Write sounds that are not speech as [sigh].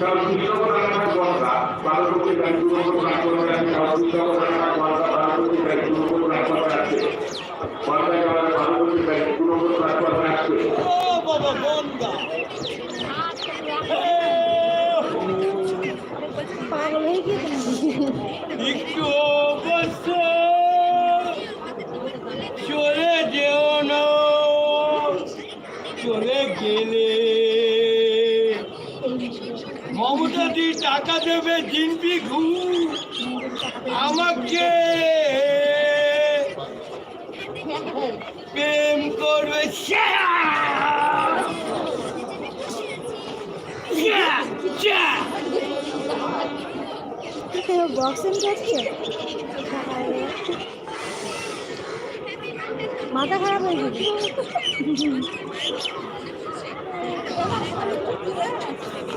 কারণ শিক্ষক রাখার কথা পারবর্তী দায়িত্ব রাখতে কারণ শিক্ষক রাখার কথা যেও না। চলে গেলে মমতাদি টাকা দেবে জিনপি ঘু আমাকে প্রেম করবে! বক্সিং করছে মাথা খারাপ হয়ে গেছে। [laughs]